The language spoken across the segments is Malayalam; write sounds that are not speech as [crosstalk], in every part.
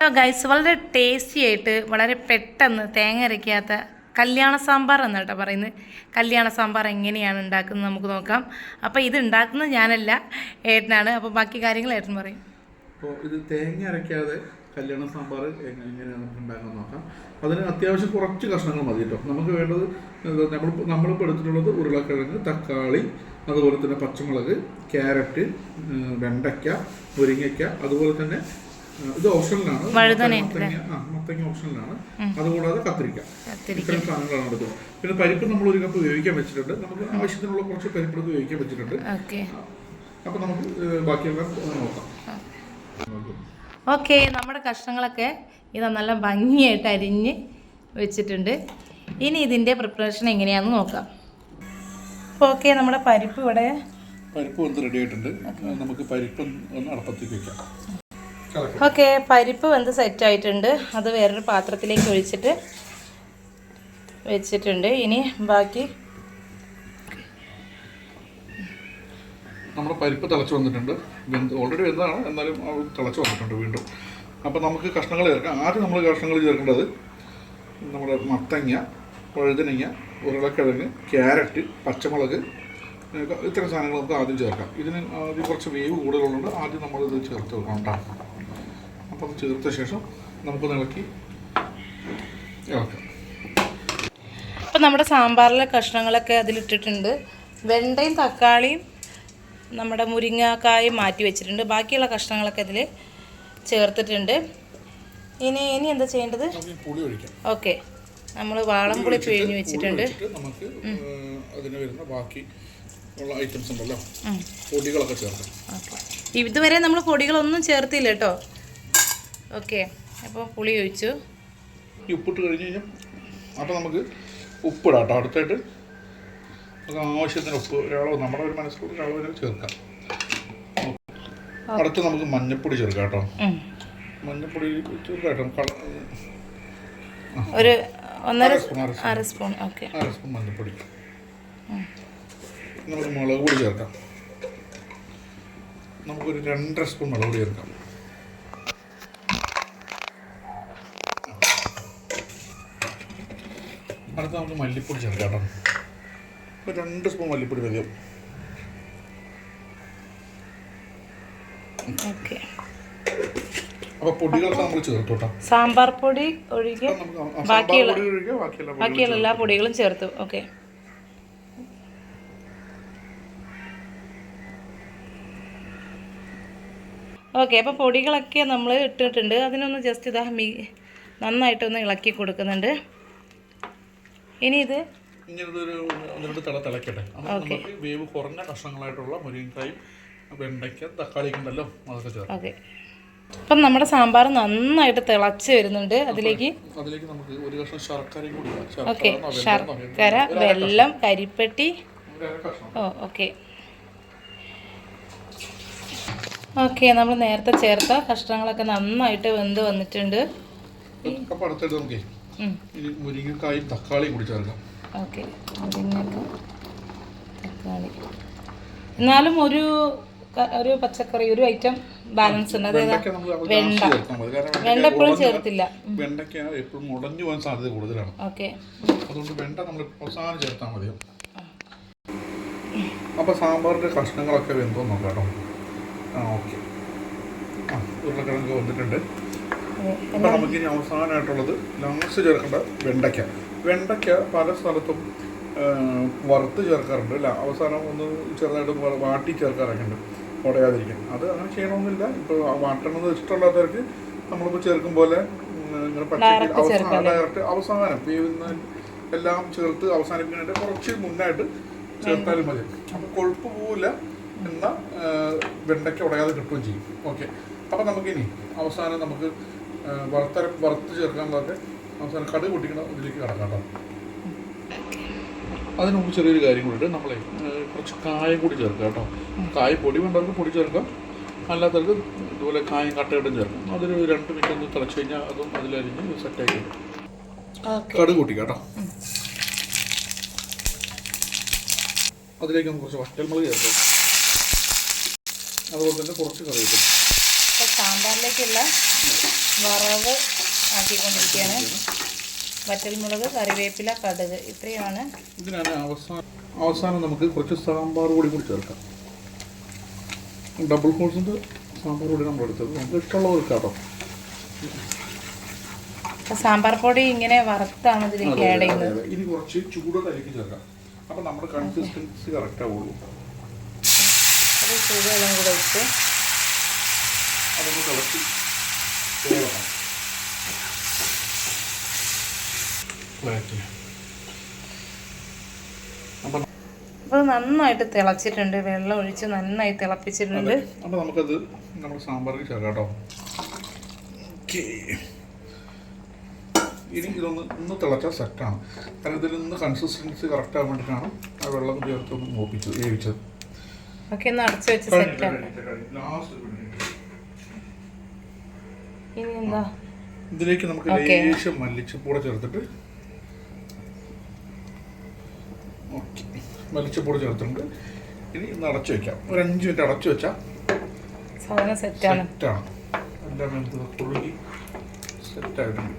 ഹലോ ഗൈസ് വളരെ ടേസ്റ്റി ആയിട്ട് വളരെ പെട്ടെന്ന് തേങ്ങ അരയ്ക്കാത്ത കല്യാണ സാമ്പാർ എന്ന് കേട്ടോ പറയുന്നത്. കല്യാണ സാമ്പാർ എങ്ങനെയാണ് ഉണ്ടാക്കുന്നത് നമുക്ക് നോക്കാം. അപ്പോൾ ഇത് ഉണ്ടാക്കുന്നത് ഞാനല്ല ഏട്ടനാണ്. അപ്പോൾ ബാക്കി കാര്യങ്ങൾ ഏട്ടൻ പറയും. അപ്പോൾ ഇത് തേങ്ങ അരയ്ക്കാതെ കല്യാണ സാമ്പാർ എങ്ങനെയാണ് നമുക്ക് ഉണ്ടാക്കാൻ നോക്കാം. അതിന് അത്യാവശ്യം കുറച്ച് കഷ്ണങ്ങൾ മതി കേട്ടോ. നമുക്ക് വേണ്ടത് നമ്മൾ നമ്മളിപ്പോൾ എടുത്തിട്ടുള്ളത് ഉരുളക്കിഴങ്ങ് തക്കാളി അതുപോലെ തന്നെ പച്ചമുളക് ക്യാരറ്റ് വെണ്ടയ്ക്ക മുരിങ്ങയ്ക്ക അതുപോലെ തന്നെ ഇത് ഓപ്ഷനിലാണ്. മത്തങ്ങ ഓപ്ഷനിലാണ്. അതുകൂടാതെ കത്തിരിക്ക. ഇത്തരം സാധനങ്ങളാണ് എടുക്കുന്നത് പിന്നെ പരിപ്പ് നമ്മൾ ഒരു കപ്പ് വേവിക്കാൻ വെച്ചിട്ടുണ്ട്. നമുക്ക് ആവശ്യത്തിനുള്ള കുറച്ച് പരിപ്പ് എടുത്ത് വേവിക്കാൻ വെച്ചിട്ടുണ്ട്. ഓക്കെ. അപ്പോൾ നമുക്ക് ബാക്കിയെല്ലാം നോക്കാം. ഓക്കെ. നമ്മുടെ കഷ്ണങ്ങളൊക്കെ ഇത് നല്ല ഭംഗിയായിട്ട് അരിഞ്ഞ് വെച്ചിട്ടുണ്ട്. ഇനി ഇതിന്റെ പ്രിപ്പറേഷൻ എങ്ങനെയാണെന്ന് നോക്കാം. അപ്പോൾ ഓക്കെ നമ്മുടെ പരിപ്പ് ഇവിടെ പരിപ്പ് വന്ന് റെഡി ആയിട്ടുണ്ട്. നമുക്ക് പരിപ്പ് ഒന്ന് അടപ്പത്തേക്ക് വെക്കാം. ഓക്കെ. പരിപ്പ് വെന്ത് സെറ്റ് ആയിട്ടുണ്ട് അത് വേറൊരു പാത്രത്തിലേക്ക് ഒഴിച്ചിട്ട് വെച്ചിട്ടുണ്ട്. ഇനി ബാക്കി നമ്മുടെ പരിപ്പ് തിളച്ച് വന്നിട്ടുണ്ട്. വെന്ത് ഓൾറെഡി വെന്താണ് എന്നാലും അത് തിളച്ച് വന്നിട്ടുണ്ട് വീണ്ടും. അപ്പോൾ നമുക്ക് കഷ്ണങ്ങൾ ചേർക്കാം. ആദ്യം നമ്മൾ കഷ്ണങ്ങൾ ചേർക്കേണ്ടത് നമ്മുടെ മത്തങ്ങ വഴുതനങ്ങ ഉരുളക്കിഴങ്ങ് ക്യാരറ്റ് പച്ചമുളക് ഇത്തരം സാധനങ്ങൾ നമുക്ക് ആദ്യം ചേർക്കാം. ഇതിന് ആദ്യം കുറച്ച് വേവ് കൂടുതലുള്ളത് ആദ്യം നമ്മളിത് ചേർത്ത് വെക്കണം കേട്ടോ. അപ്പോൾ അത് ചേർത്ത ശേഷം നമുക്ക് ഇളക്കി ഇളക്കാം. അപ്പോൾ നമ്മുടെ സാമ്പാറിലെ കഷ്ണങ്ങളൊക്കെ അതിലിട്ടിട്ടുണ്ട്. വെണ്ടയും തക്കാളിയും നമ്മുടെ മുരിങ്ങാക്കായും മാറ്റി വെച്ചിട്ടുണ്ട്. ബാക്കിയുള്ള കഷ്ണങ്ങളൊക്കെ ഇതിൽ ചേർത്തിട്ടുണ്ട്. ഇനി ഇനി എന്താ ചെയ്യേണ്ടത്? ഓക്കെ. നമ്മൾ വാളംപുളി പിഴിഞ്ഞ് വെച്ചിട്ടുണ്ട്. നമുക്ക് അതിന് വരുന്ന ബാക്കി ഉള്ള ഐറ്റംസ് ഉണ്ടല്ലോ. പൊടികളൊക്കെ ചേർക്കാം. ഇതുവരെ നമ്മൾ പൊടികളൊന്നും ചേർത്തില്ല കേട്ടോ. ഓക്കെ അപ്പോൾ പുളി ഒഴിച്ചു. ഉപ്പിട്ട് കഴിഞ്ഞ് കഴിഞ്ഞാൽ അപ്പോൾ നമുക്ക് ഉപ്പിടാം കേട്ടോ അടുത്തായിട്ട് നമുക്ക് ആവശ്യത്തിന് ഉപ്പ് ഒരളവ് നമ്മുടെ ഒരു മനസ്സിലൂടെ ഒരളവിന് ചേർക്കാം. അടുത്ത് നമുക്ക് മഞ്ഞപ്പൊടി ചേർക്കാം കേട്ടോ. മഞ്ഞപ്പൊടി ചേർക്കാം ഒരു ഒന്നര അര സ്പൂൺ ഓക്കെ. അര സ്പൂൺ മഞ്ഞപ്പൊടി. നമുക്ക് മുളക് പൊടി ചേർക്കാം. നമുക്കൊരു രണ്ടര സ്പൂൺ മുളക് പൊടി ചേർക്കാം. അടുത്ത് നമുക്ക് മല്ലിപ്പൊടി ചേർക്കാം കേട്ടോ. ഒരു രണ്ട് സ്പൂൺ മല്ലിപ്പൊടി മതി അപ്പോൾ പൊടികളൊക്കെ നമ്മൾ ചേർത്തു കേട്ടോ. സാമ്പാർ പൊടി ഒഴികെ അപ്പോൾ ബാക്കിയുള്ള ബാക്കിയുള്ള എല്ലാ പൊടികളും ചേർത്തു. ഓക്കെ. ഓക്കെ അപ്പോൾ പൊടികളൊക്കെ നമ്മൾ ഇട്ടിട്ടുണ്ട്. അതിനൊന്ന് ജസ്റ്റ് ഇതാ മീ നന്നായിട്ടൊന്ന് ഇളക്കി കൊടുക്കുന്നുണ്ട്. ഇനി ഇത് ഇങ്ങനത്തെ ഒരു ഒന്ന് രണ്ട് തിള തിളക്കട്ടെ. നമുക്ക് വേവ് കുറഞ്ഞ കഷ്ണങ്ങളായിട്ടുള്ള മുരിങ്ങക്കായും വെണ്ടയ്ക്ക തക്കാളി ഉണ്ടല്ലോ അതൊക്കെ ചേർക്കാം. ഓക്കെ. അപ്പം നമ്മുടെ സാമ്പാർ നന്നായിട്ട് തിളച്ച് വരുന്നുണ്ട്. അതിലേക്ക് അതിലേക്ക് നമുക്ക് ഒരു കഷ്ണം ശർക്കരയും കൂടി. ഓക്കെ. ശർക്കര വെല്ലം വെള്ളം കരിപ്പെട്ടി. ഓ ഓക്കെ. ഓക്കെ നമ്മൾ നേരത്തെ ചേർത്ത കഷ്ണങ്ങളൊക്കെ നന്നായിട്ട് വെന്ത് വന്നിട്ടുണ്ട്. ഇനി മുരിങ്ങക്കായും തക്കാളിയും കൂടി ചേർക്കാം. ഓക്കെ. മുരിങ്ങക്ക തക്കാളി. എന്നാലും ഒരു ഒരു പച്ചക്കറി ഒരു ഐറ്റം ബാലൻസ് ഉണ്ട്. അതായത് വെണ്ട. വെണ്ട എപ്പോഴും ചേർത്തില്ല. വെണ്ടയ്ക്ക് എപ്പോഴും മുടഞ്ഞു പോകാൻ സാധ്യത കൂടുതലാണ്. ഓക്കെ. അതുകൊണ്ട് വെണ്ട നമ്മൾ അവസാനം ചേർത്താൽ മതി. അപ്പോൾ സാമ്പാറിന്റെ കഷ്ണങ്ങളൊക്കെ വെന്തോ നോക്കാം കേട്ടോ. ആ ഓക്കെ. ആ ഉരുളക്കിഴങ്ങ് വന്നിട്ടുണ്ട്. അപ്പോൾ നമുക്കിനി അവസാനമായിട്ടുള്ളത് ലാസ്റ്റ് ചേർക്കേണ്ട വെണ്ടയ്ക്ക. വെണ്ടയ്ക്ക പല സ്ഥലത്തും വറുത്ത് ചേർക്കാറുണ്ട് അല്ല? അവസാനം ഒന്ന് ചെറുതായിട്ട് വാട്ടി ചേർക്കാറൊക്കെ ഉണ്ട് ഉടയാതിരിക്കാൻ അത് അങ്ങനെ ചെയ്യണമെന്നില്ല ഇപ്പോൾ വാട്ടണമെന്ന് ഇഷ്ടമുള്ളവർക്ക് നമ്മളിപ്പോൾ ചേർക്കും പോലെ ഇങ്ങനെ പച്ചക്ക് അവസാനം ഡയറക്റ്റ് അവസാനം വേവുന്ന എല്ലാം ചേർത്ത് അവസാനിപ്പിക്കുന്നതിന്റെ കുറച്ച് മുന്നായിട്ട് ചേർത്താലും മതി. അപ്പോൾ കൊഴുപ്പ് പോവില്ല എന്നാൽ വെണ്ടയ്ക്ക ഉടയാതെ കിട്ടുകയും ചെയ്യും. ഓക്കെ. അപ്പോൾ നമുക്കിനി അവസാനം നമുക്ക് വറുത്ത് ചേർക്കാൻ ചേർക്കാനുള്ളതൊക്കെ അവസാനം കടുക് പൊട്ടിക്കണ ഇതിലേക്ക് കടക്കാം കേട്ടോ. അതിന് മുമ്പ് ചെറിയൊരു കാര്യം കൂടിയിട്ട് നമ്മളെ കുറച്ച് കായം കൂടി ചേർക്കാം കേട്ടോ. കായ പൊടി വേണ്ടവർക്ക് പൊടി ചേർക്കാം. അല്ലാത്തവർക്ക് ഇതുപോലെ കായം കട്ടയിട്ടും ചേർക്കാം. അതൊരു രണ്ട് മിനിറ്റ് ഒന്ന് തിളച്ച് കഴിഞ്ഞാൽ അതും അതിലരിഞ്ഞ് സെറ്റാക്കി കിട്ടും. കടുക് പൊട്ടിക്കാം കേട്ടോ. അതിലേക്ക് നമുക്ക് കുറച്ച് വറ്റൽമുളക് ചേർക്കാം. അതുപോലെ തന്നെ കുറച്ച് കറിവേപ്പില. സാമ്പാറിലേക്കുള്ള വറവ് ആക്കിക്കൊണ്ടിരിക്കുകയാണ്. വറ്റൽമുളക് കറിവേപ്പില കടുക് ഇത്രയാണ് ഇതിനാണ് അവസാനം അവസാനം നമുക്ക് കുറച്ച് സാമ്പാർ കൂടി കൂടി ചേർക്കാം. ഡബിൾ ഹോൾസിന്റെ സാമ്പാർ പൊടി നമ്മൾ എടുത്തത്. നമുക്ക് ഇഷ്ടമുള്ള കേട്ടോ അപ്പോൾ സാമ്പാർ പൊടി ഇങ്ങനെ വറുത്താണ് ഇതിലേക്ക് ആഡ് ചെയ്യുന്നത്. ഇനി കുറച്ച് ചൂടോടെ അതിലേക്ക് ചേർക്കാം. അപ്പം നമ്മുടെ കൺസിസ്റ്റൻസി കറക്റ്റ് ആവുള്ളൂ. അത് ചൂടുവെള്ളം കൂടെ ഒഴിച്ച് അതൊന്ന് തിളച്ച് ഫ്ലാറ്റ് അപ്പോൾ നന്നായിട്ട് തിളച്ചിട്ടുണ്ട്. വെള്ളം ഒഴിച്ച് നന്നായി തിളപ്പിച്ചിട്ടുണ്ട്. അപ്പോൾ നമുക്കത് നമ്മുടെ സാമ്പാറിൽ ചേർക്കാട്ടോ കേട്ടോ. ഇനി ഇതൊന്ന് ഒന്ന് തിളച്ചാൽ സെറ്റാണ് കാരണം ഇതിൽ നിന്ന് കൺസിസ്റ്റൻസി കറക്റ്റ് ആകാൻ വേണ്ടിയിട്ടാണ് ആ വെള്ളം ചേർത്ത് ഒന്ന് മോപ്പിച്ചത് വേവിച്ചത്. ഓക്കെ ഒന്ന് അടച്ചു വെച്ച് സെറ്റാണ് ലാസ്റ്റ് ഇനി എന്താ ഇതിലേക്ക് നമുക്ക്. ലേശം മല്ലിച്ചപ്പൂടെ ചേർത്തിട്ട് മല്ലിച്ചപ്പൂടെ ചേർത്തിട്ടുണ്ട്. ഇനി ഒന്ന് അടച്ചു വെക്കാം. ഒരു അഞ്ച് മിനിറ്റ് അടച്ചു വെച്ചാൽ സാധനം സെറ്റാണ്. സെറ്റാണ്. എല്ലാം എന്ത് പുഴുകി സെറ്റായിട്ടുണ്ട്.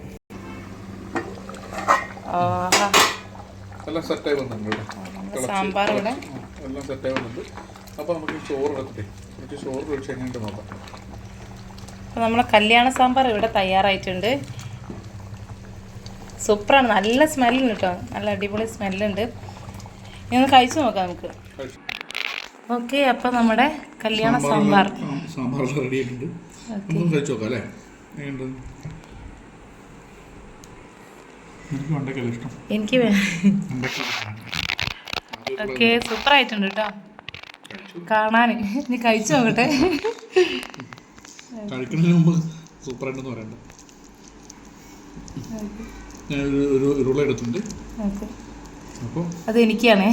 എല്ലാം സെറ്റായി വന്നിട്ടുണ്ട് സാമ്പാർ എല്ലാം സെറ്റായി വന്നിട്ടുണ്ട്. അപ്പോൾ നമുക്ക് ചോറ് എടുത്തിട്ടേ കുറച്ച് ചോറ് കഴിച്ച് എങ്ങനെയുണ്ട് നോക്കാം. അപ്പോൾ നമ്മളെ കല്യാണ സാമ്പാർ ഇവിടെ തയ്യാറായിട്ടുണ്ട്. സൂപ്പറാണ്. നല്ല സ്മെല്ലുണ്ട് കേട്ടോ. നല്ല അടിപൊളി സ്മെല്ലുണ്ട്. ഇനി ഒന്ന് കഴിച്ചു നോക്കാം നമുക്ക്. ഓക്കെ അപ്പോൾ നമ്മുടെ കല്യാണ സാമ്പാർ സാമ്പാർ. റെഡി ആയിട്ടുണ്ട്. നമുക്ക് കഴിച്ചു നോക്കാം അല്ലേ? എനിക്ക് ഓക്കെ ഇഷ്ടം. ആയിട്ടുണ്ട് കേട്ടോ. കാണാൻ ഇനി കഴിച്ചു നോക്കട്ടെ. [laughs] കഴിക്കുന്നതിന് മുമ്പ് സൂപ്പറായിട്ടെന്ന് പറയണ്ട ഞാൻ ഒരു ഉരുള എടുത്തിട്ടുണ്ട്. അപ്പോൾ അത് എനിക്കാണേ.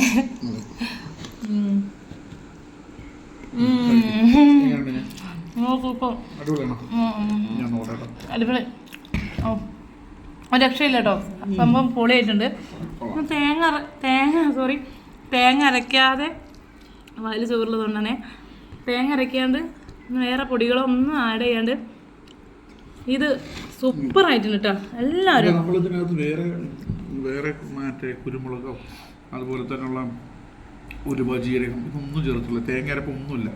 അടിപൊളി. രക്ഷയില്ല കേട്ടോ. സംഭവം പൊളിയായിട്ടുണ്ട്. തേങ്ങ തേങ്ങ സോറി തേങ്ങ അരയ്ക്കാതെ വയൽ ചോറുള്ളത് തന്നെ തേങ്ങ അരയ്ക്കാണ്ട് വേറെ പൊടികളൊന്നും ആഡ് ചെയ്യാണ്ട് ഇത് സൂപ്പർ ആയിട്ടുണ്ട് കേട്ടോ എല്ലാവരും. വേറെ വേറെ മറ്റേ കുരുമുളകോ അതുപോലെ തന്നെയുള്ള ഒരു ജീരകം ഇതൊന്നും ചേർത്തില്ല. തേങ്ങയരപ്പ് ഒന്നുമില്ല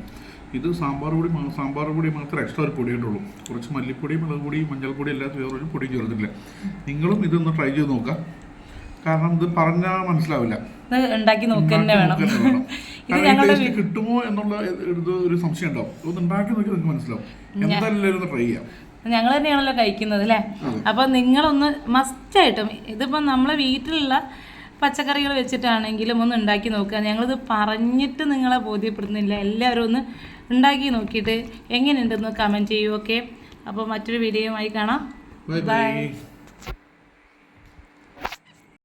ഇത് സാമ്പാർ പൊടി സാമ്പാർ പൊടി മാത്രമേ എക്സ്ട്രാ ഒരു പൊടി ഉള്ളൂ കുറച്ച് മല്ലിപ്പൊടി മുളക് പൊടി മഞ്ഞൾപ്പൊടി അല്ലാതെ വേറൊരു പൊടിയും ചേർത്തില്ല നിങ്ങളും ഇതൊന്ന് ട്രൈ ചെയ്ത് നോക്കാം. കാരണം ഇത് പറഞ്ഞാൽ മനസ്സിലാവില്ല. ഉണ്ടാക്കി നോക്കുക തന്നെ വേണം. ഇത് ഞങ്ങളുടെ കിട്ടുമോ എന്നുള്ള ഒരു സംശയം ഉണ്ടാവും. ഒന്ന് ഉണ്ടാക്കി നോക്കി നിങ്ങൾക്ക് മനസ്സിലാവും. എന്തായാലും ട്രൈ ചെയ്യാം. ഞങ്ങൾ തന്നെയാണല്ലോ കഴിക്കുന്നത് അല്ലേ? അപ്പോൾ നിങ്ങളൊന്ന് മസ്റ്റായിട്ടും ഇതിപ്പോ നമ്മളെ വീട്ടിലുള്ള പച്ചക്കറികൾ വെച്ചിട്ടാണെങ്കിലും ഒന്ന് ഉണ്ടാക്കി നോക്കുക. ഞങ്ങളിത് പറഞ്ഞിട്ട് നിങ്ങളെ ബോധ്യപ്പെടുന്നില്ല എല്ലാവരും ഒന്ന് ഉണ്ടാക്കി നോക്കിയിട്ട് എങ്ങനെയുണ്ടെന്ന് കമന്റ് ചെയ്യൂ ഓക്കെ അപ്പോൾ മറ്റൊരു വീഡിയോയുമായി കാണാം. ബൈ